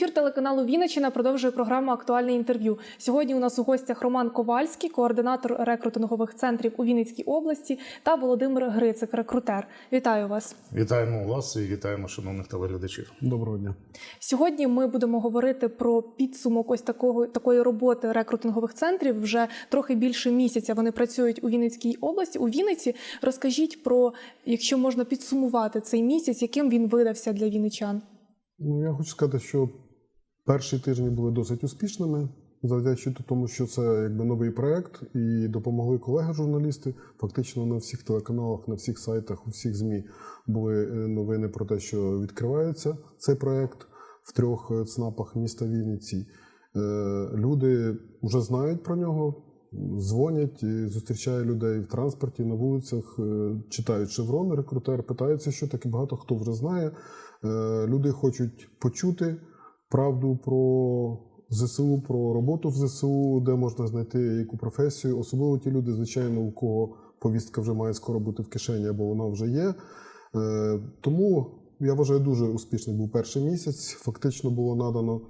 Ефір телеканалу Вінниччина продовжує програму Актуальне інтерв'ю. Сьогодні у нас у гостях Роман Ковальський, координатор рекрутингових центрів у Вінницькій області, та Володимир Грицик, рекрутер. Вітаю вас. Вітаємо вас і вітаємо шановних телеглядачів. Доброго дня. Сьогодні ми будемо говорити про підсумок ось такого такої роботи рекрутингових центрів. Вже трохи більше місяця вони працюють у Вінницькій області. У Вінниці розкажіть про, якщо можна підсумувати цей місяць, яким він видався для вінничан. Ну я хочу сказати, що перші тижні були досить успішними, завдячуючи тому, що це якби новий проект, і допомогли колеги-журналісти. Фактично на всіх телеканалах, на всіх сайтах, у всіх змі були е, новини про те, що відкривається цей проект в трьох е, ЦНАПах міста Вінниці. Е, Люди вже знають про нього. Дзвонять, зустрічає людей в транспорті, на вулицях, читають шеврон, рекрутер, питаються, що таке багато хто вже знає. Люди хочуть почути правду про ЗСУ, про роботу в ЗСУ, де можна знайти яку професію. Особливо ті люди, звичайно, у кого повістка вже має скоро бути в кишені, або вона вже є. Е, Тому я вважаю, дуже успішний був перший місяць. Фактично було надано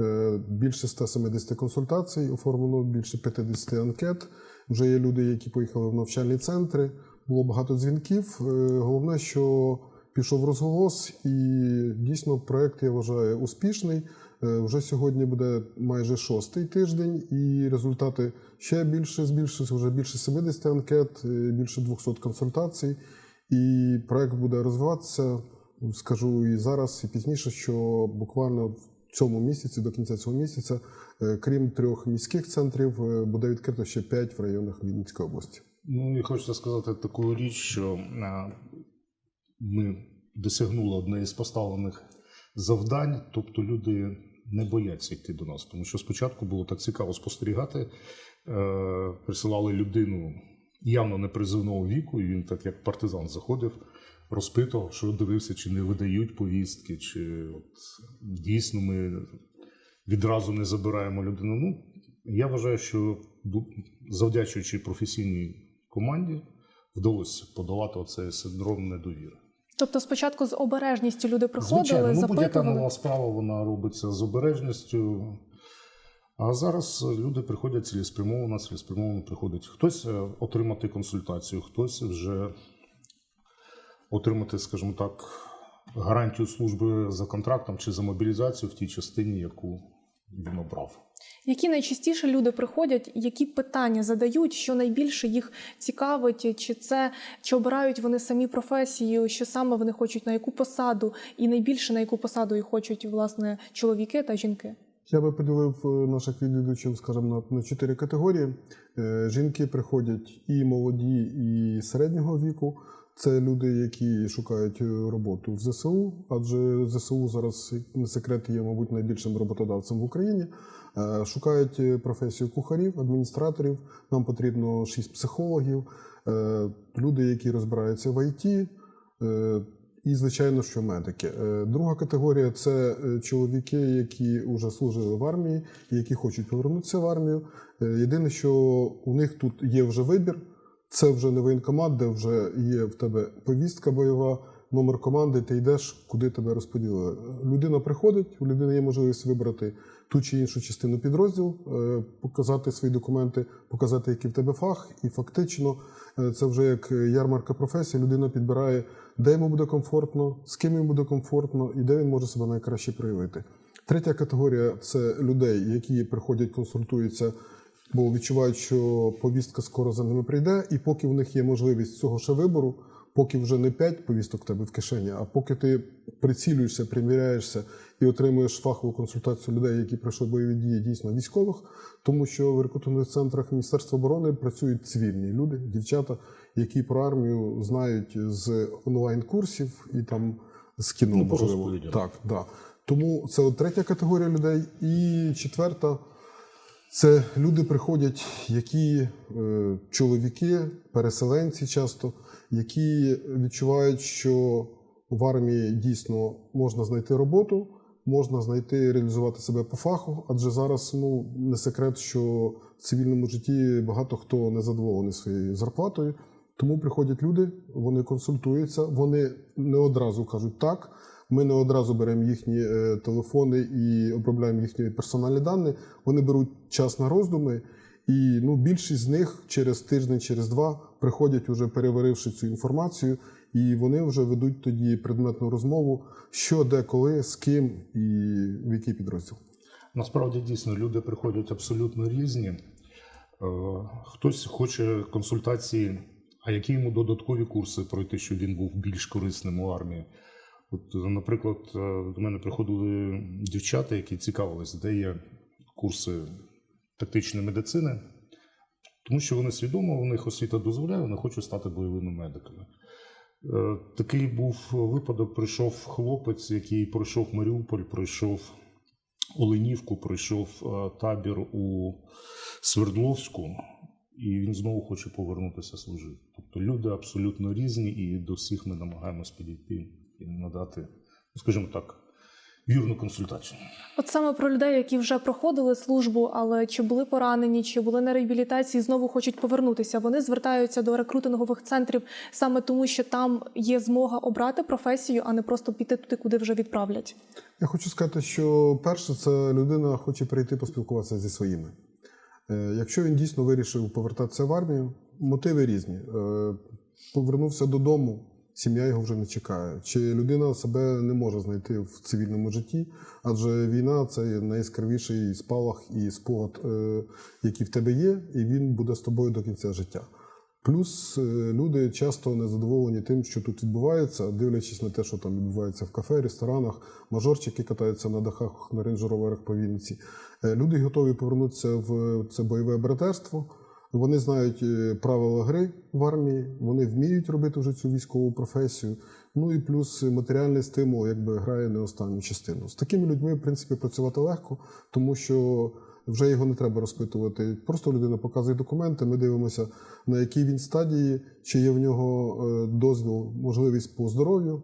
е, більше 170 консультацій, оформлено більше 50 анкет. Вже є люди, які поїхали в навчальні центри. Було багато дзвінків. Е, Головне, що пішов розголос, і дійсно проект я вважаю успішний. Е, Вже сьогодні буде майже шостий тиждень, і результати ще більше збільшилися, вже більше 70 анкет, е, більше 200 консультацій. І проект буде розвиватися. Скажу і зараз, і пізніше, що буквально в цьому місяці, до кінця цього місяця, е, крім трьох міських центрів, буде відкрито ще п'ять в районах Вінницької області. Ну і хочеться сказати таку річ, що ми досягнули одне із поставлених завдань, тобто люди не бояться йти до нас, тому що спочатку було так цікаво спостерігати. Е, Присилали людину явно непризивного віку, і він так як партизан заходив, розпитував, що дивився, чи не видають повістки, чи от, дійсно ми відразу не забираємо людину. Ну, я вважаю, що завдячуючи професійній команді, вдалося подолати оцей синдром недовіри. Тобто, спочатку з обережністю люди приходили, Звичайно, ну, будь-яка нова справа вона робиться з обережністю. А зараз люди приходять цілеспрямовано, цілеспрямовано приходять. Хтось е, отримати консультацію, хтось вже отримати, скажімо так, гарантію служби за контрактом чи за мобілізацію в тій частині, яку він обрав. Які найчастіше люди приходять, які питання задають, що найбільше їх цікавить, чи це чи обирають вони самі професію, що саме вони хочуть на яку посаду, і найбільше на яку посаду їх хочуть власне чоловіки та жінки. Я би поділив е, наших відвідувачів, скажімо, на, на чотири категорії. Е, Жінки приходять і молоді, і середнього віку. Це люди, які шукають е, роботу в ЗСУ, адже ЗСУ зараз не секрет є, мабуть, найбільшим роботодавцем в Україні. Е, Шукають е, професію кухарів, адміністраторів. Нам потрібно шість психологів, е, люди, які розбираються в ІТ, і, звичайно, що медики. Друга категорія це чоловіки, які вже служили в армії, які хочуть повернутися в армію. Єдине, що у них тут є вже вибір. Це вже не воєнкомат, де вже є в тебе повістка бойова, номер команди, ти йдеш, куди тебе розподілили. Людина приходить, у людини є можливість вибрати ту чи іншу частину підрозділ, е, показати свої документи, показати, який в тебе фах, і фактично е, це вже як ярмарка професії. Людина підбирає, де йому буде комфортно, з ким йому буде комфортно і де він може себе найкраще проявити. Третя категорія це людей, які приходять, консультуються, бо відчувають, що повістка скоро за ними прийде, і поки в них є можливість цього ще вибору, поки вже не 5 повісток в тебе в кишені, а поки ти прицілюєшся, приміряєшся і отримуєш фахову консультацію людей, які пройшли бойові дії дійсно військових, тому що в рекрутингових центрах Міністерства оборони працюють цивільні люди, дівчата, які про армію знають з онлайн-курсів і там з кіно, Ну, можливо. Так, да. Тому це от третя категорія людей. І четверта це люди приходять, які е, чоловіки, переселенці часто, які відчувають, що в армії дійсно можна знайти роботу, можна знайти реалізувати себе по фаху, адже зараз ну не секрет, що в цивільному житті багато хто не задоволений своєю зарплатою. Тому приходять люди, вони консультуються, вони не одразу кажуть так. Ми не одразу беремо їхні е, телефони і обробляємо їхні персональні дані. Вони беруть час на роздуми, і ну, більшість з них через тиждень, через два приходять, уже переваривши цю інформацію, і вони вже ведуть тоді предметну розмову, що, де, коли, з ким і в який підрозділ. Насправді дійсно люди приходять абсолютно різні. Е, Хтось хоче консультації, а які йому додаткові курси пройти, щоб він був більш корисним у армії. От, наприклад, е, до мене приходили дівчата, які цікавились, де є курси тактичної медицини, тому що вони свідомо, у них освіта дозволяє, вони хочуть стати бойовими медиками. Е, Такий був випадок: прийшов хлопець, який пройшов Маріуполь, пройшов Оленівку, пройшов е, табір у Свердловську, і він знову хоче повернутися служити. Тобто люди абсолютно різні, і до всіх ми намагаємось підійти і надати, ну, скажімо так, вірну консультацію. От саме про людей, які вже проходили службу, але чи були поранені, чи були на реабілітації, знову хочуть повернутися. Вони звертаються до рекрутингових центрів саме тому, що там є змога обрати професію, а не просто піти туди, куди вже відправлять. Я хочу сказати, що перше, це людина хоче прийти поспілкуватися зі своїми. Е, Якщо він дійсно вирішив повертатися в армію, мотиви різні. Е, Повернувся додому, сім'я його вже не чекає. Чи людина себе не може знайти в цивільному житті, адже війна це найяскравіший спалах і спогад, е, який в тебе є, і він буде з тобою до кінця життя. Плюс е, люди часто незадоволені тим, що тут відбувається, дивлячись на те, що там відбувається в кафе, ресторанах, мажорчики катаються на дахах на рейндж-роверах по Вінниці. Е, Люди готові повернутися в це бойове братерство. Вони знають е, правила гри в армії, вони вміють робити вже цю військову професію. Ну і плюс матеріальний стимул якби грає не останню частину. З такими людьми, в принципі, працювати легко, тому що вже його не треба розпитувати. Просто людина показує документи. Ми дивимося, на якій він стадії, чи є в нього е, дозвіл, можливість по здоров'ю.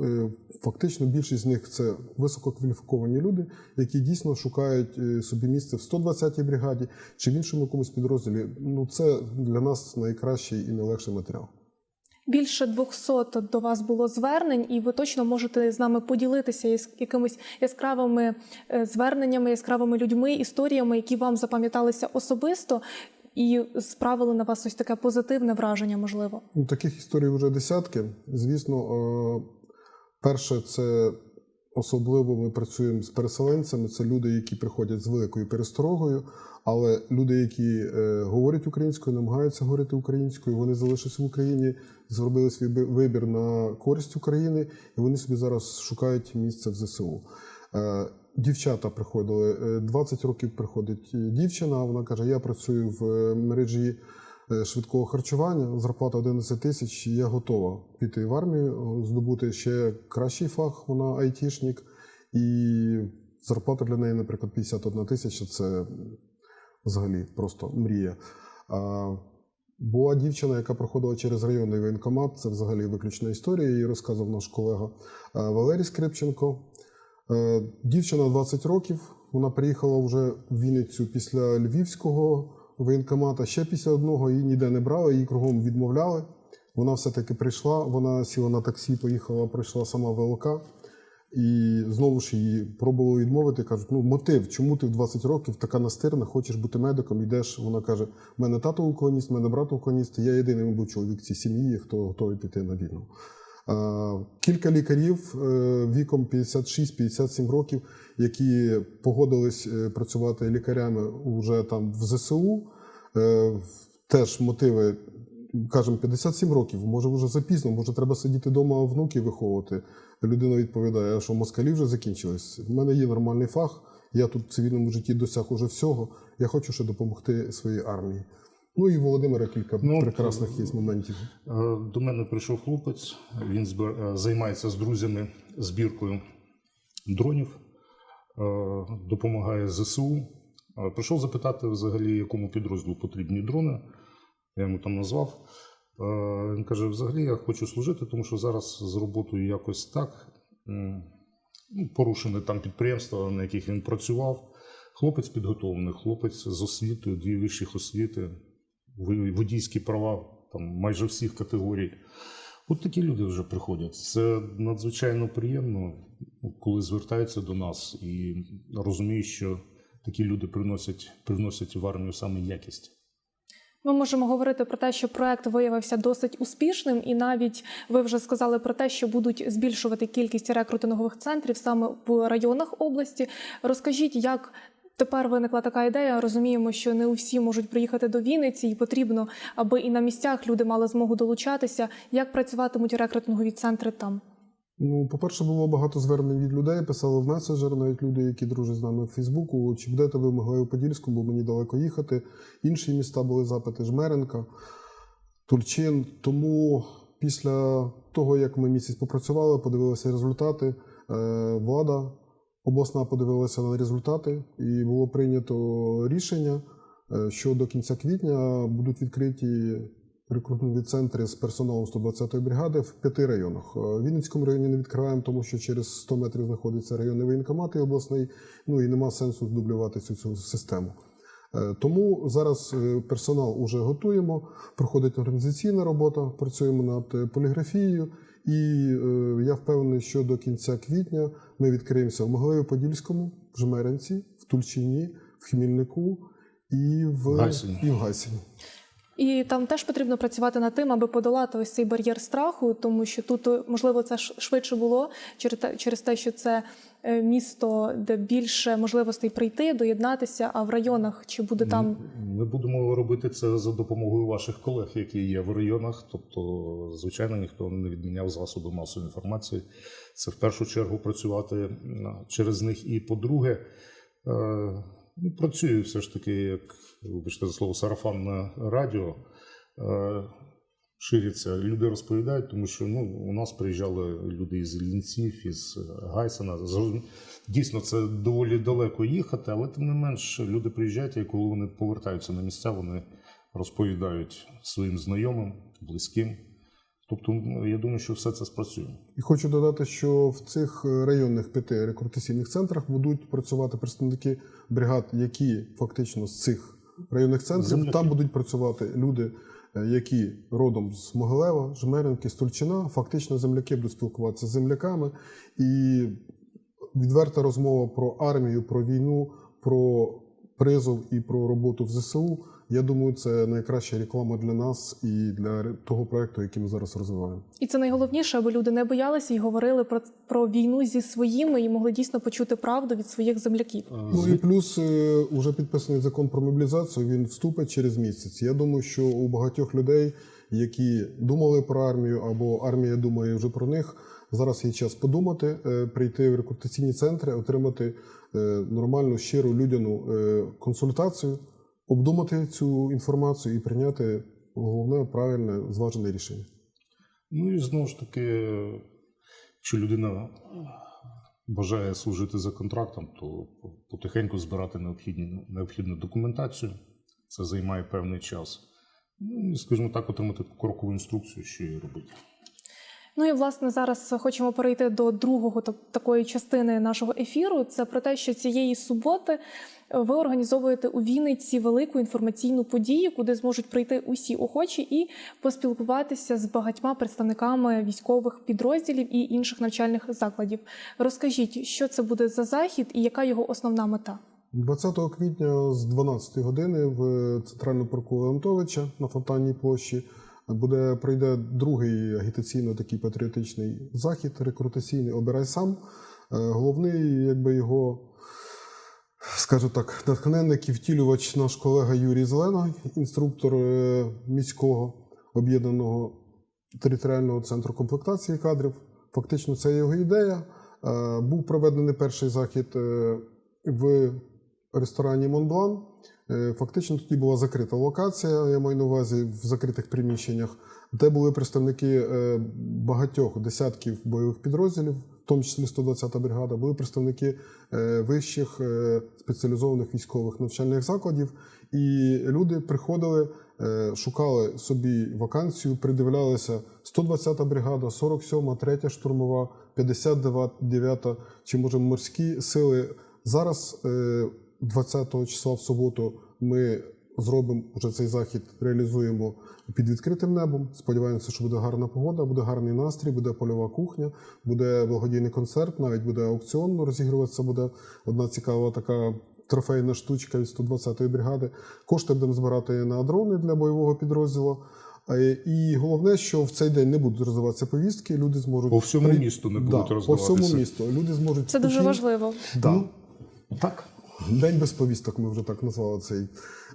Е, Фактично, більшість з них це висококваліфіковані люди, які дійсно шукають е, собі місце в 120-й бригаді чи в іншому якомусь підрозділі. Ну це для нас найкращий і найлегший матеріал. Більше 200 до вас було звернень, і ви точно можете з нами поділитися якимись яскравими е, зверненнями, яскравими людьми, історіями, які вам запам'яталися особисто, і справили на вас ось таке позитивне враження, можливо. Ну, таких історій вже десятки. Звісно, перше, це особливо ми працюємо з переселенцями. Це люди, які приходять з великою пересторогою, але люди, які е, говорять українською, намагаються говорити українською, вони залишилися в Україні, зробили свій вибір на користь України, і вони собі зараз шукають місце в ЗСУ. Е, Дівчата приходили е, 20 років. Приходить е, дівчина. Вона каже: Я працюю в е, мережі е, швидкого харчування, зарплата 11 тисяч. Я готова піти в армію, здобути ще кращий фах. Вона айтішник, і зарплата для неї, наприклад, 51 тисяча. Це взагалі просто мрія. А, була дівчина, яка проходила через районний воєнкомат. Це взагалі виключна історія. Її розказував наш колега е, Валерій Скрипченко. Е, Дівчина 20 років. Вона приїхала вже в Вінницю після Львівського воєнкомата. Ще після одного її ніде не брали, її кругом відмовляли. Вона все-таки прийшла. Вона сіла на таксі, поїхала, пройшла сама ВЛК. І знову ж її пробували відмовити. кажуть, ну мотив, чому ти в 20 років така настирна, хочеш бути медиком, йдеш. Вона каже: в мене тато уклоніст, в мене брат уклоніст, я єдиний мабуть, чоловік в цій сім'ї, хто готовий піти на війну. Е, Кілька лікарів е, віком 56-57 років, які погодились е, працювати лікарями уже там в ЗСУ. Теж мотиви, кажемо, 57 років, може вже запізно, може треба сидіти вдома, внуків виховувати. Людина відповідає, а що москалі вже закінчились. У мене є нормальний фах, я тут в цивільному житті досяг уже всього. Я хочу ще допомогти своїй армії. Ну і Володимира кілька Ну, прекрасних є моментів. Е, До мене прийшов хлопець, він збир- е, займається з друзями збіркою дронів, е, допомагає ЗСУ. Прийшов запитати взагалі, якому підрозділу потрібні дрони. Я йому там назвав. Він каже: взагалі я хочу служити, тому що зараз з роботою якось так. ну, Порушені там підприємства, на яких він працював. Хлопець підготовлений, хлопець з освітою, дві вищих освіти, водійські права там майже всіх категорій. От такі люди вже приходять. Це надзвичайно приємно, коли звертаються до нас і розуміють, що такі люди приносять, приносять в армію саме якість. Ми можемо говорити про те, що проект виявився досить успішним, і навіть ви вже сказали про те, що будуть збільшувати кількість рекрутингових центрів саме в районах області. Розкажіть, як тепер виникла така ідея? Розуміємо, що не усі можуть приїхати до Вінниці, і потрібно, аби і на місцях люди мали змогу долучатися. Як працюватимуть рекрутингові центри там? Ну, по-перше, було багато звернень від людей, писали в меседжер, навіть люди, які дружать з нами в Фейсбуку. Чи будете ви в Могилево-Подільську, бо мені далеко їхати. Інші міста були запити Жмеренка, Турчин. Тому після того, як ми місяць попрацювали, подивилися результати, е, влада обласна подивилася на результати, і було прийнято рішення, е, що до кінця квітня будуть відкриті рекрутингові центри з персоналом 120-ї бригади в п'яти районах. Е, В Вінницькому районі не відкриваємо, тому що через 100 метрів знаходиться районний воєнкомат і обласний, ну і нема сенсу здублювати цю, цю систему. Е, Тому зараз персонал уже готуємо, проходить організаційна робота, працюємо над поліграфією, і я впевнений, що до кінця квітня ми відкриємося в Могилеві-Подільському, в Жмеринці, в Тульчині, в Хмільнику і в Гайсині. І в Гайсині. І там теж потрібно працювати над тим, аби подолати ось цей бар'єр страху, тому що тут е, можливо це швидше було через те, через те, що це е, місто, де більше можливостей прийти, доєднатися. А в районах чи буде там Ми будемо робити це за допомогою ваших колег, які є в районах. Тобто, звичайно, ніхто не відміняв засоби масової інформації. Це в першу чергу працювати через них. І по-друге, ну, все ж таки, як вибачте за слово, сарафанне радіо. Е, Ширяться, люди розповідають, тому що ну, у нас приїжджали люди із Лінців, із Гайсена. Дійсно, це доволі далеко їхати, але тим не менш люди приїжджають, і коли вони повертаються на місця, вони розповідають своїм знайомим, близьким. Тобто, я думаю, що все це спрацює. І хочу додати, що в цих е, районних п'яти рекрутаційних центрах будуть працювати представники бригад, які фактично з цих районних центрів Земляки. там будуть працювати люди, е, які родом з Могилева, Жмеринки, Стульчина. Фактично земляки будуть спілкуватися з земляками. І відверта розмова про армію, про війну, про призов і про роботу в ЗСУ. Я думаю, це найкраща реклама для нас і для того проекту, який ми зараз розвиваємо. і це найголовніше, аби люди не боялися і говорили про, про війну зі своїми і могли дійсно почути правду від своїх земляків. Ну і плюс е, уже підписаний закон про мобілізацію. Він вступить через місяць. Я думаю, що у багатьох людей, які думали про армію, або армія думає вже про них. Зараз є час подумати, е, прийти в рекрутаційні центри, отримати е, нормальну, щиру людяну е, консультацію, обдумати цю інформацію і прийняти головне правильне зважене рішення. Ну і знову ж таки, якщо людина бажає служити за контрактом, то потихеньку збирати необхідні, необхідну документацію. Це займає певний час. Ну і, скажімо так, отримати крокову інструкцію, що їй робити. Ну і власне зараз хочемо перейти до другого так- такої частини нашого ефіру. Це про те, що цієї суботи ви організовуєте у Вінниці велику інформаційну подію, куди зможуть прийти усі охочі і поспілкуватися з багатьма представниками військових підрозділів і інших навчальних закладів. Розкажіть, що це буде за захід і яка його основна мета? 20 квітня з 12 години в центральному парку Леонтовича на Фонтанній площі буде пройде другий агітаційно такий патріотичний захід, рекрутаційний Обирай сам. Е, Головний, якби його, скажу так, натхненник і втілювач наш колега Юрій Зелена, інструктор е, міського об'єднаного територіального центру комплектації кадрів. Фактично, це його ідея. Е, Був проведений перший захід в ресторані Монблан. Е, Фактично тоді була закрита локація, я маю на увазі в закритих приміщеннях, де були представники е, багатьох десятків бойових підрозділів, в тому числі 120-та бригада, були представники е, вищих спеціалізованих військових навчальних закладів, і люди приходили, шукали собі вакансію, придивлялися 120-та бригада, 47-та, 3-та штурмова, 59-та чи може морські сили. Зараз, 20 числа в суботу, ми зробимо вже цей захід, реалізуємо під відкритим небом. Сподіваємося, що буде гарна погода, буде гарний настрій, буде польова кухня, буде благодійний концерт, навіть буде аукціон розігруватися. Буде одна цікава така трофейна штучка від 120-ї бригади. Кошти будемо збирати на дрони для бойового підрозділу. І головне, що в цей день не будуть розвиватися повістки, люди зможуть По всьому при- місту не Да, будуть По розвиватися. всьому місту люди зможуть Це дуже важливо. Да. Ну, так. День без повісток, ми вже так назвали цей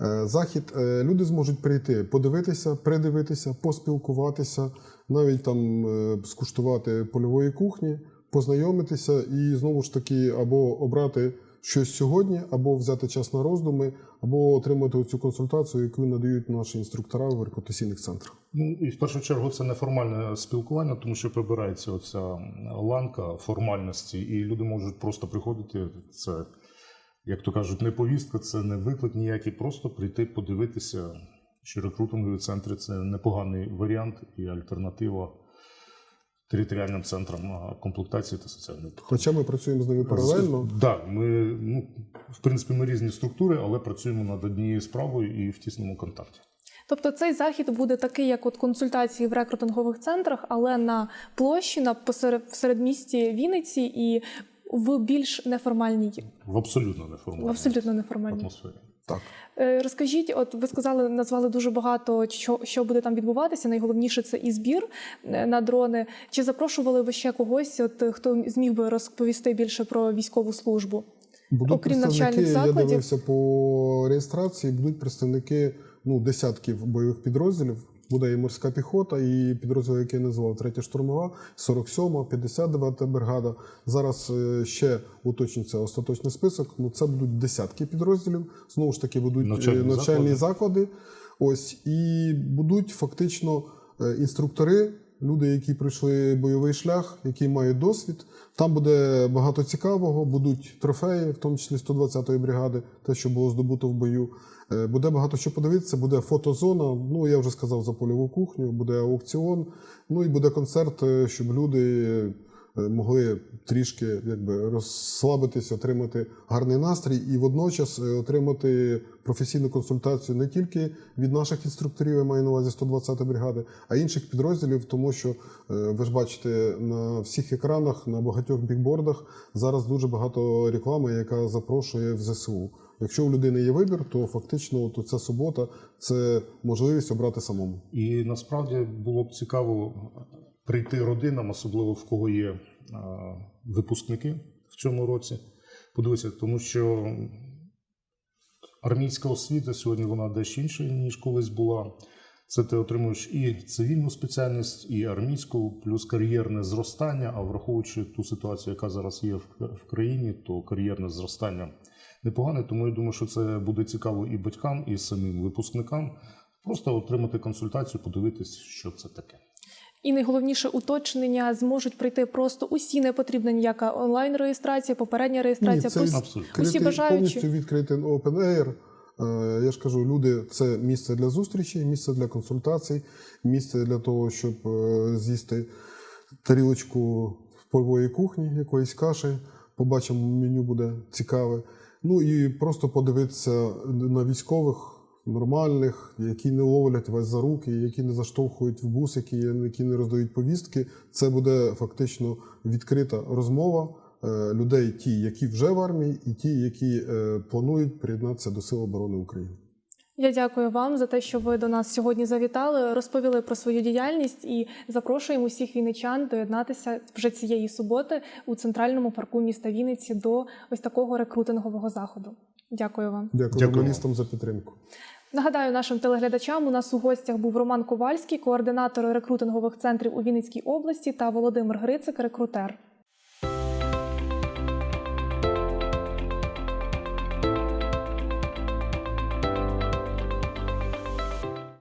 е, захід. Е, Люди зможуть прийти, подивитися, придивитися, поспілкуватися, навіть там е, скуштувати польової кухні, познайомитися і знову ж таки або обрати щось сьогодні, або взяти час на роздуми, або отримати цю консультацію, яку надають наші інструктора в рекрутаційних центрах. Ну і в першу чергу це неформальне спілкування, тому що прибирається оця ланка формальності, і люди можуть просто приходити. Це, як то кажуть, не повістка, це не виклик ніякий, просто прийти подивитися, що рекрутингові центри це непоганий варіант і альтернатива територіальним центрам комплектації та соціальної підтримки. Хоча ми працюємо з ними паралельно. Так, ми, ну, в принципі, ми різні структури, але працюємо над однією справою і в тісному контакті. Тобто цей захід буде такий, як от консультації в рекрутингових центрах, але на площі, на посеред в середмісті Вінниці і в більш неформальній, В абсолютно неформальній в абсолютно неформальній. атмосфері. Так. Е, Розкажіть, от ви сказали, назвали дуже багато, що, що буде там відбуватися. Найголовніше це і збір е, на дрони. Чи запрошували ви ще когось, от хто зміг би розповісти більше про військову службу? Будуть Окрім представники, навчальних я закладів? дивився по реєстрації, будуть представники ну, десятків бойових підрозділів. Буде і морська піхота, і підрозділ, який я назвав, третя штурмова, 47-ма, 59-та бригада. Зараз е, ще уточнюється остаточний список. Ну це будуть десятки підрозділів. Знову ж таки, будуть Навчальні навчальні, навчальні заклади. заклади. Ось і будуть фактично е, інструктори, люди, які пройшли бойовий шлях, які мають досвід. Там буде багато цікавого, будуть трофеї, в тому числі 120-ї бригади, те, що було здобуто в бою. Е, Буде багато що подивитися, буде фотозона. Ну я вже сказав за польову кухню, буде аукціон. Ну і буде концерт, е, щоб люди могли трішки якби розслабитись, отримати гарний настрій і водночас е, отримати професійну консультацію не тільки від наших інструкторів, я маю на увазі 120 бригади, а інших підрозділів, тому що е, ви ж бачите на всіх екранах, на багатьох бікбордах зараз дуже багато реклами, яка запрошує в ЗСУ. Якщо у людини є вибір, то фактично то ця субота це можливість обрати самому. І насправді було б цікаво прийти родинам, особливо в кого є випускники в цьому році. Подивитися, тому що армійська освіта сьогодні вона дещо інша, ніж колись була. Це ти отримуєш і цивільну спеціальність, і армійську, плюс кар'єрне зростання. А враховуючи ту ситуацію, яка зараз є в країні, то кар'єрне зростання непогане. Тому я думаю, що це буде цікаво і батькам, і самим випускникам. Просто отримати консультацію, подивитись, що це таке. І найголовніше уточнення зможуть прийти просто усі, не потрібна ніяка онлайн-реєстрація, попередня реєстрація. це Пос- абсолютно. Усі бажаючі. повністю відкритий open air. Е, Я ж кажу, люди це місце для зустрічі, місце для консультацій, місце для того, щоб е, з'їсти тарілочку польової кухні, якоїсь каші. Побачимо, меню буде цікаве. Ну і просто подивитися на військових нормальних, які не ловлять вас за руки, які не заштовхують в бусики, які не роздають повістки. Це буде фактично відкрита розмова е, людей, ті, які вже в армії, і ті, які е, планують приєднатися до Сил оборони України. Я дякую вам за те, що ви до нас сьогодні завітали, розповіли про свою діяльність і запрошуємо усіх вінничан доєднатися вже цієї суботи у центральному парку міста Вінниці до ось такого рекрутингового заходу. Дякую вам. Дякую, Дякую. журналістам за підтримку. Нагадаю нашим телеглядачам, у нас у гостях був Роман Ковальський, координатор рекрутингових центрів у Вінницькій області, та Володимир Грицик, рекрутер.